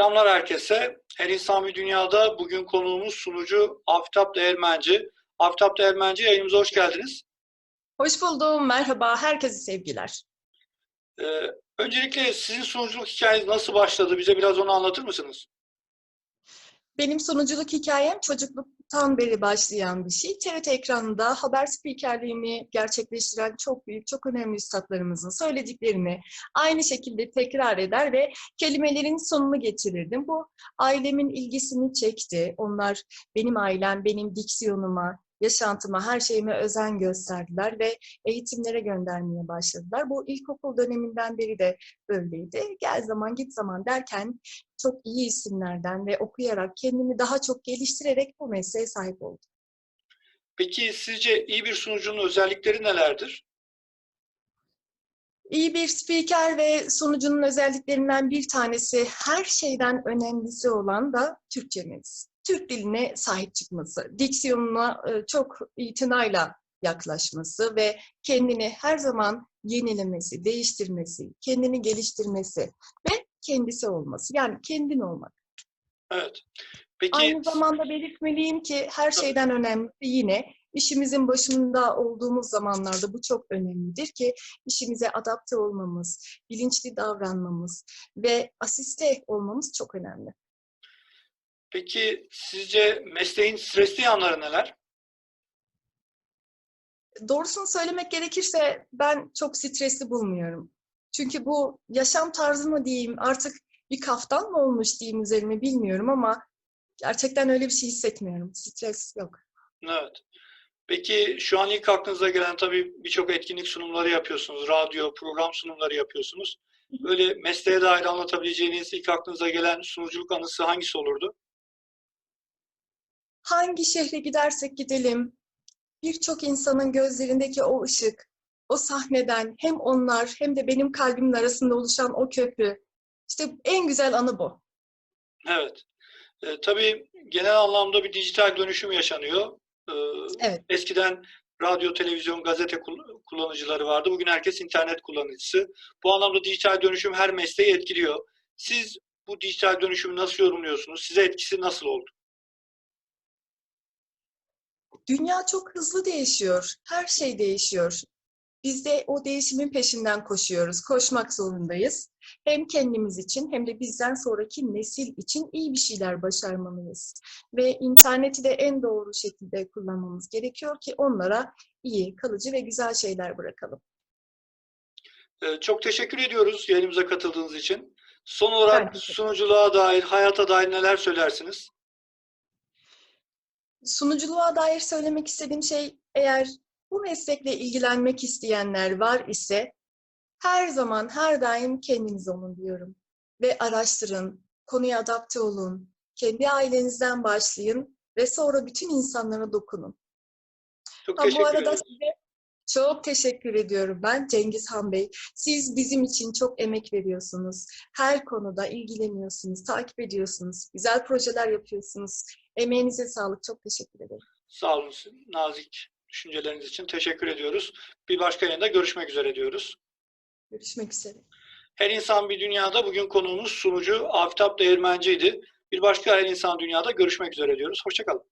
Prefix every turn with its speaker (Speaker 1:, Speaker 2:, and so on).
Speaker 1: Selamlar herkese. Her insan bir dünyada bugün konuğumuz sunucu Aftap Değirmenci. Aftap Değirmenci yayınımıza hoş geldiniz.
Speaker 2: Hoş buldum, merhaba, herkese sevgiler.
Speaker 1: Ee, öncelikle sizin sunuculuk hikayeniz nasıl başladı? Bize biraz onu anlatır mısınız?
Speaker 2: Benim sunuculuk hikayem çocukluktan beri başlayan bir şey. TRT ekranında haber spikerliğimi gerçekleştiren çok büyük, çok önemli üstadlarımızın söylediklerini aynı şekilde tekrar eder ve kelimelerin sonunu getirirdim. Bu ailemin ilgisini çekti. Onlar benim ailem, benim diksiyonuma, yaşantıma, her şeyime özen gösterdiler ve eğitimlere göndermeye başladılar. Bu ilkokul döneminden beri de böyleydi. Gel zaman git zaman derken çok iyi isimlerden ve okuyarak kendimi daha çok geliştirerek bu mesleğe sahip oldum.
Speaker 1: Peki sizce iyi bir sunucunun özellikleri nelerdir?
Speaker 2: İyi bir spiker ve sunucunun özelliklerinden bir tanesi her şeyden önemlisi olan da Türkçemiz. Türk diline sahip çıkması, diksiyonuna e, çok itinayla yaklaşması ve kendini her zaman yenilemesi, değiştirmesi, kendini geliştirmesi ve kendisi olması. Yani kendin olmak.
Speaker 1: Evet. Peki
Speaker 2: Aynı zamanda belirtmeliyim ki her şeyden önemlisi yine işimizin başında olduğumuz zamanlarda bu çok önemlidir ki işimize adapte olmamız, bilinçli davranmamız ve asiste olmamız çok önemli.
Speaker 1: Peki sizce mesleğin stresli yanları neler?
Speaker 2: Doğrusunu söylemek gerekirse ben çok stresli bulmuyorum. Çünkü bu yaşam tarzı mı diyeyim artık bir kaftan mı olmuş diyeyim üzerime bilmiyorum ama gerçekten öyle bir şey hissetmiyorum. Stres yok.
Speaker 1: Evet. Peki şu an ilk aklınıza gelen tabii birçok etkinlik sunumları yapıyorsunuz. Radyo, program sunumları yapıyorsunuz. Böyle mesleğe dair anlatabileceğiniz ilk aklınıza gelen sunuculuk anısı hangisi olurdu?
Speaker 2: Hangi şehre gidersek gidelim, birçok insanın gözlerindeki o ışık, o sahneden hem onlar hem de benim kalbimin arasında oluşan o köprü. İşte en güzel anı bu.
Speaker 1: Evet. E, tabii genel anlamda bir dijital dönüşüm yaşanıyor. E,
Speaker 2: Evet.
Speaker 1: Eskiden radyo, televizyon, gazete kul- kullanıcıları vardı. Bugün herkes internet kullanıcısı. Bu anlamda dijital dönüşüm her mesleği etkiliyor. Siz bu dijital dönüşümü nasıl yorumluyorsunuz? Size etkisi nasıl oldu?
Speaker 2: Dünya çok hızlı değişiyor. Her şey değişiyor. Biz de o değişimin peşinden koşuyoruz. Koşmak zorundayız. Hem kendimiz için hem de bizden sonraki nesil için iyi bir şeyler başarmalıyız. Ve interneti de en doğru şekilde kullanmamız gerekiyor ki onlara iyi, kalıcı ve güzel şeyler bırakalım.
Speaker 1: E, Çok teşekkür ediyoruz yayınımıza katıldığınız için. Son olarak sunuculuğa dair, hayata dair neler söylersiniz?
Speaker 2: Sunuculuğa dair söylemek istediğim şey eğer bu meslekle ilgilenmek isteyenler var ise her zaman her daim kendiniz olun diyorum. Ve araştırın, konuya adapte olun, kendi ailenizden başlayın ve sonra bütün insanlara dokunun.
Speaker 1: Çok
Speaker 2: Ha,
Speaker 1: teşekkür
Speaker 2: bu arada
Speaker 1: ederim.
Speaker 2: size çok teşekkür ediyorum ben Cengiz Han Bey. Siz bizim için çok emek veriyorsunuz. Her konuda ilgileniyorsunuz, takip ediyorsunuz. Güzel projeler yapıyorsunuz. Emeğinize sağlık. Çok teşekkür ederim.
Speaker 1: Sağ olun. Nazik düşünceleriniz için teşekkür ediyoruz. Bir başka yayında görüşmek üzere diyoruz.
Speaker 2: Görüşmek üzere.
Speaker 1: Her İnsan Bir Dünya'da bugün konuğumuz sunucu Aftap Değirmenci'ydi. Bir başka Her İnsan Dünya'da görüşmek üzere diyoruz. Hoşçakalın.